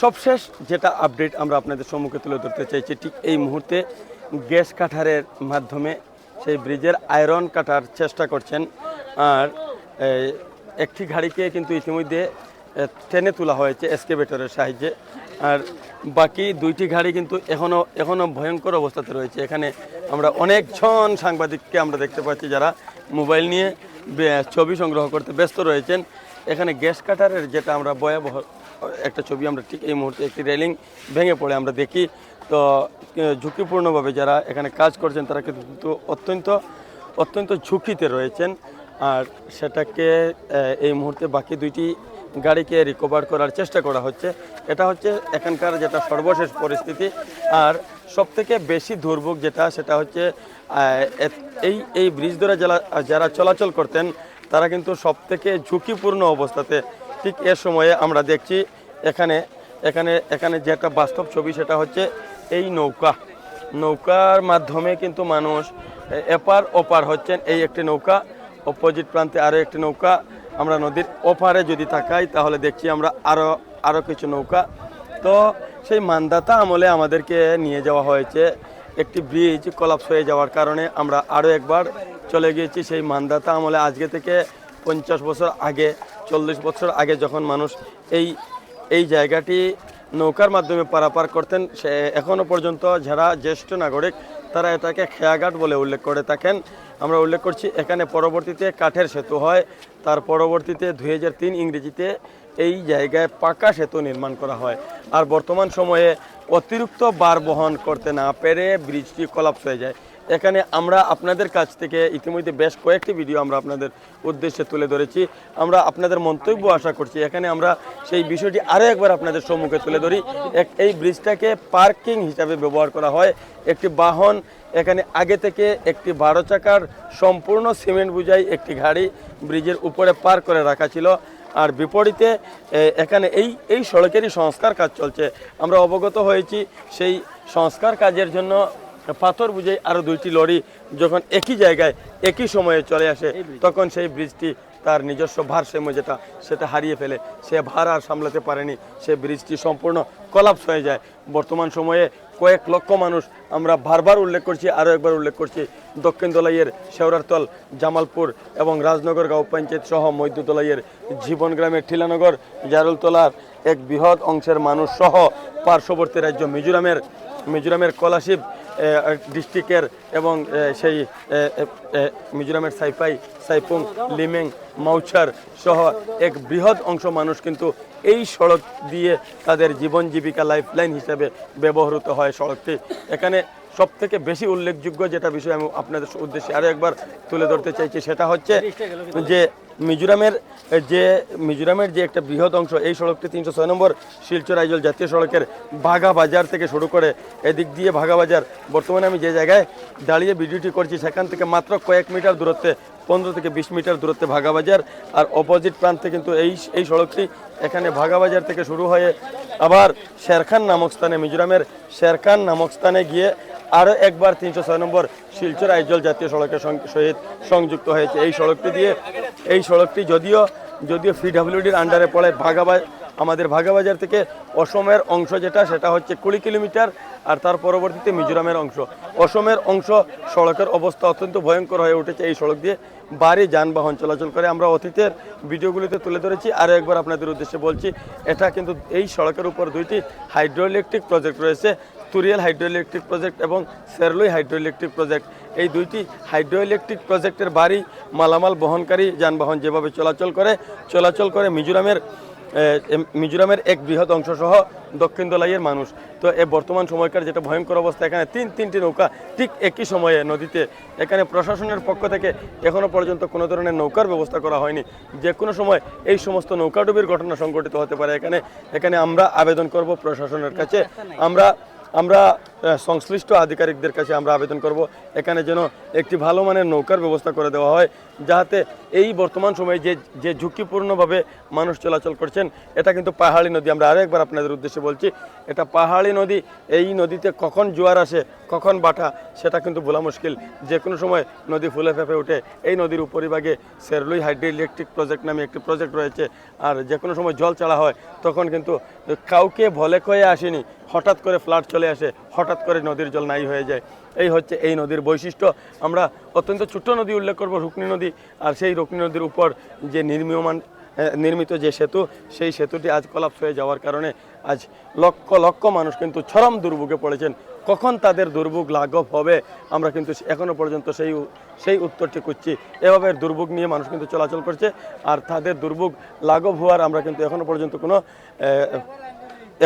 সবশেষ যেটা আপডেট আমরা আপনাদের সম্মুখে তুলে ধরতে চাইছি, ঠিক এই মুহূর্তে গ্যাস কাঠারের মাধ্যমে সেই ব্রিজের আয়রন কাটার চেষ্টা করছেন। আর একটি গাড়িকে কিন্তু ইতিমধ্যে টেনে তোলা হয়েছে এসকেভেটরের সাহায্যে। আর বাকি দুইটি গাড়ি কিন্তু এখনও এখনও ভয়ঙ্কর অবস্থাতে রয়েছে। এখানে আমরা অনেকজন সাংবাদিককে আমরা দেখতে পাচ্ছি যারা মোবাইল নিয়ে ছবি সংগ্রহ করতে ব্যস্ত রয়েছেন। এখানে গ্যাস কাটারের যেটা আমরা ভয়াবহ একটা ছবি আমরা ঠিক এই মুহূর্তে একটি রেলিং ভেঙে পড়ে আমরা দেখি। তো ঝুঁকিপূর্ণভাবে যারা এখানে কাজ করছেন, তারা কিন্তু অত্যন্ত অত্যন্ত ঝুঁকিতে রয়েছেন। আর সেটাকে এই মুহূর্তে বাকি দুইটি গাড়িকে রিকভার করার চেষ্টা করা হচ্ছে। এটা হচ্ছে এখানকার যেটা সর্বশেষ পরিস্থিতি। আর সবথেকে বেশি দুর্ভোগ যেটা, সেটা হচ্ছে এই এই ব্রিজ ধরে যারা যারা চলাচল করতেন, তারা কিন্তু সবথেকে ঝুঁকিপূর্ণ অবস্থাতে ঠিক এ সময়ে আমরা দেখছি এখানে এখানে এখানে যে একটা বাস্তব ছবি, সেটা হচ্ছে এই নৌকা। নৌকার মাধ্যমে কিন্তু মানুষ এপার ওপার হচ্ছেন এই একটি নৌকা, অপোজিট প্রান্তে আরও একটি নৌকা। আমরা নদীর ওপারে যদি তাকাই, তাহলে দেখছি আমরা আরও আরও কিছু নৌকা। তো সেই মান্দাতা আমলে আমাদেরকে নিয়ে যাওয়া হয়েছে। একটি ব্রিজ কলাপস হয়ে যাওয়ার কারণে আমরা আরও একবার চলে গিয়েছি সেই মান্দাতা আমলে। আজকে থেকে পঞ্চাশ বছর আগে চল্লিশ বছর আগে যখন মানুষ এই এই জায়গাটি নৌকার মাধ্যমে পারাপার করতেন, সে এখনও পর্যন্ত যারা জ্যেষ্ঠ নাগরিক, তারা এটাকে খেয়াঘাট বলে উল্লেখ করে থাকেন। আমরা উল্লেখ করছি, এখানে পরবর্তীতে কাঠের সেতু হয়, তার পরবর্তীতে দুই হাজার তিন ইংরেজিতে এই জায়গায় পাকা সেতু নির্মাণ করা হয়। আর বর্তমান সময়ে অতিরিক্ত বার বহন করতে না পেরে ব্রিজটি কলাপস হয়ে যায়। এখানে আমরা আপনাদের কাছ থেকে ইতিমধ্যে বেশ কয়েকটি ভিডিও আমরা আপনাদের উদ্দেশ্যে তুলে ধরেছি। আমরা আপনাদের মন্তব্য আশা করছি, এখানে আমরা সেই বিষয়টি আরও একবার আপনাদের সম্মুখে তুলে ধরি। এক- এই ব্রিজটাকে পার্কিং হিসাবে ব্যবহার করা হয়। একটি বাহন, এখানে আগে থেকে একটি বারো চাকার সম্পূর্ণ সিমেন্ট বুঝাই একটি গাড়ি ব্রিজের উপরে পার করে রাখা ছিল। আর বিপরীতে এখানে এই এই সড়কেরই সংস্কার কাজ চলছে। আমরা অবগত হয়েছি সেই সংস্কার কাজের জন্য পাথর বুঝে আরও দুইটি লরি যখন একই জায়গায় একই সময়ে চলে আসে তখন সেই ব্রিজটি তার নিজস্ব ভারসাম্য যেটা সেটা হারিয়ে ফেলে। সে ভার আর সামলাতে পারেনি। সে ব্রিজটি সম্পূর্ণ কলাপস হয়ে যায়। বর্তমান সময়ে কয়েক লক্ষ মানুষ আমরা বারবার উল্লেখ করছি আরও একবার উল্লেখ করছি দক্ষিণ দলাইয়ের শেওরারতল জামালপুর এবং রাজনগর গাঁও পঞ্চায়েত সহ মধ্যদলাইয়ের জীবনগ্রামের ঠিলানগর জারুলতলার এক বৃহৎ অংশের মানুষ সহ পার্শ্ববর্তী রাজ্য মিজোরামের মিজোরামের কলাশিব ডিস্ট্রিক্টের এবং সেই মিজোরামের সাইপাই সাইপুং, লিমেং মাউচার সহ এক বৃহৎ অংশ মানুষ কিন্তু এই সড়ক দিয়ে তাদের জীবন জীবিকা লাইফলাইন হিসেবে ব্যবহৃত হয় সড়কটি। এখানে সব থেকে বেশি উল্লেখযোগ্য যেটা বিষয় আমি আপনাদের উদ্দেশ্যে আরও একবার তুলে ধরতে চাইছি, সেটা হচ্ছে যে মিজোরামের যে মিজোরামের যে একটা বৃহৎ অংশ, এই সড়কটি তিনশো ছয় নম্বর শিলচর আইজল জাতীয় সড়কের বাঘা বাজার থেকে শুরু করে এদিক দিয়ে ভাগা বাজার। বর্তমানে আমি যে জায়গায় দাঁড়িয়ে ভিডিওটি করছি, সেখান থেকে মাত্র কয়েক মিটার দূরত্বে পনেরো থেকে বিশ মিটার দূরত্বে ভাগাবাজার আর অপোজিট প্রান্তে কিন্তু এই এই সড়কটি এখানে ভাগাবাজার থেকে শুরু হয়ে আবার শেরখান নামক স্থানে, মিজোরামের শেরখান নামক স্থানে গিয়ে আরও একবার তিনশো ছয় নম্বর শিলচর আইজল জাতীয় সড়কের সহিত সংযুক্ত হয়েছে। এই সড়কটি দিয়ে, এই সড়কটি যদিও যদিও ফিডাব্লিউডির আন্ডারে পড়ে, ভাগাবাজ আমাদের ভাগাবাজার থেকে অসমের অংশ যেটা, সেটা হচ্ছে কুড়ি কিলোমিটার আর তার পরবর্তীতে মিজোরামের অংশ। অসমের অংশ সড়কের অবস্থা অত্যন্ত ভয়ঙ্কর হয়ে উঠেছে এই সড়ক দিয়ে। ভারী যানবাহন চলাচল করে আমরা অতীতের ভিডিওগুলিতে তুলে ধরেছি। আরও একবার আপনাদের উদ্দেশ্যে বলছি, এটা কিন্তু এই সড়কের উপর দুইটি হাইড্রো ইলেকট্রিক প্রজেক্ট রয়েছে, তুরিয়াল হাইড্রো ইলেকট্রিক প্রজেক্ট এবং সেরলুই হাইড্রো ইলেকট্রিক প্রজেক্ট। এই দুইটি হাইড্রো ইলেকট্রিক প্রজেক্টের বাড়ি মালামাল বহনকারী যানবাহন যেভাবে চলাচল করে চলাচল করে মিজোরামের মিজোরামের এক বৃহৎ অংশ সহ দক্ষিণ দলাইয়ের মানুষ। তো এ বর্তমান সময়কার যেটা ভয়ঙ্কর অবস্থা, এখানে তিন, তিনটি নৌকা ঠিক একই সময়ে নদীতে, এখানে প্রশাসনের পক্ষ থেকে এখনও পর্যন্ত কোনো ধরনের নৌকার ব্যবস্থা করা হয়নি। যে কোনো সময় এই সমস্ত নৌকাডুবির ঘটনা সংঘটিত হতে পারে। এখানে এখানে আমরা আবেদন করব প্রশাসনের কাছে। আমরা আমরা সংশ্লিষ্ট আধিকারিকদের কাছে আমরা আবেদন করব। এখানে যেন একটি ভালো মানের নৌকার ব্যবস্থা করে দেওয়া হয় যাতে এই বর্তমান সময়ে যে যে ঝুঁকিপূর্ণভাবে মানুষ চলাচল করছেন, এটা কিন্তু পাহাড়ি নদী, আমরা আরও একবার আপনাদের উদ্দেশ্যে বলছি, এটা পাহাড়ি নদী, এই নদীতে কখন জোয়ার আসে, কখন বাটা, সেটা কিন্তু বলা মুশকিল। যে কোনো সময় নদী ফুলে ফেঁপে ওঠে এই নদীর উপরিভাগে সেরলুই হাইড্রো ইলেকট্রিক প্রজেক্ট নামে একটি প্রজেক্ট রয়েছে, আর যে কোনো সময় জল ছাড়া হয়, তখন কিন্তু কাউকে ভলে কয়ে আসেনি, হঠাৎ করে ফ্লাড চলে আসে, হঠাৎ করে নদীর জল নাই হয়ে যায়। এই হচ্ছে এই নদীর বৈশিষ্ট্য। আমরা অত্যন্ত ছোট্ট নদী উল্লেখ করব রুকনি নদী। আর সেই রুকনি নদীর উপর যে নির্মীয়মান নির্মিত যে সেতু সেই সেতুটি আজ কলাপস হয়ে যাওয়ার কারণে আজ লক্ষ লক্ষ মানুষ কিন্তু চরম দুর্ভোগে পড়েছেন। কখন তাদের দুর্ভোগ লাঘব হবে আমরা কিন্তু এখনও পর্যন্ত সেই সেই উত্তরটি খুঁজছি। এভাবে দুর্ভোগ নিয়ে মানুষ কিন্তু চলাচল করছে। আর তাদের দুর্ভোগ লাঘব হওয়ার আমরা কিন্তু এখনও পর্যন্ত কোনো আহ,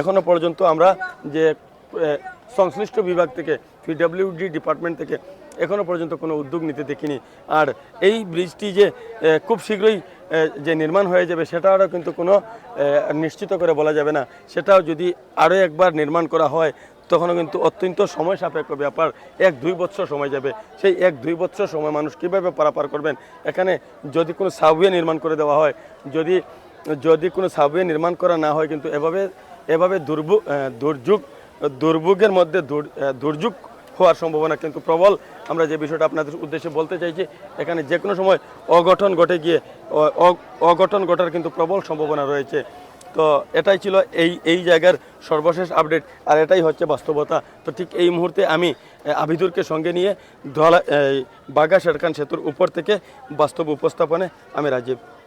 এখনও পর্যন্ত আমরা যে সংশ্লিষ্ট বিভাগ থেকে পিডাব্লিউডি ডিপার্টমেন্ট থেকে এখনও পর্যন্ত কোনো উদ্যোগ নিতে দেখিনি। আর এই ব্রিজটি যে খুব শীঘ্রই যে নির্মাণ হয়ে যাবে সেটাও কিন্তু কোনো নিশ্চিত করে বলা যাবে না। সেটাও যদি আরও একবার নির্মাণ করা হয়, তখনও কিন্তু অত্যন্ত সময় সাপেক্ষ ব্যাপার। এক দুই বছর সময় যাবে। সেই এক দুই বছর সময় মানুষ কীভাবে পারাপার করবেন? এখানে যদি কোনো সাবওয়ে নির্মাণ করে দেওয়া হয়, যদি যদি কোনো সাবওয়ে নির্মাণ করা না হয়, কিন্তু এভাবে এভাবে দুর্ভোগ দুর্যোগ দুর্ভোগের মধ্যে দুর্যোগ হওয়ার সম্ভাবনা কিন্তু প্রবল। আমরা যে বিষয়টা আপনাদের উদ্দেশ্যে বলতে চাইছি, এখানে যে কোনো সময় অঘটন ঘটে গিয়ে অঘটন ঘটার কিন্তু প্রবল সম্ভাবনা রয়েছে। তো এটাই ছিল এই এই জায়গার সর্বশেষ আপডেট, আর এটাই হচ্ছে বাস্তবতা। তো ঠিক এই মুহূর্তে আমি আবিদুরকে সঙ্গে নিয়ে ধলা বাগা শেরখান সেতুর উপর থেকে বাস্তব উপস্থাপনে আমি রাজীব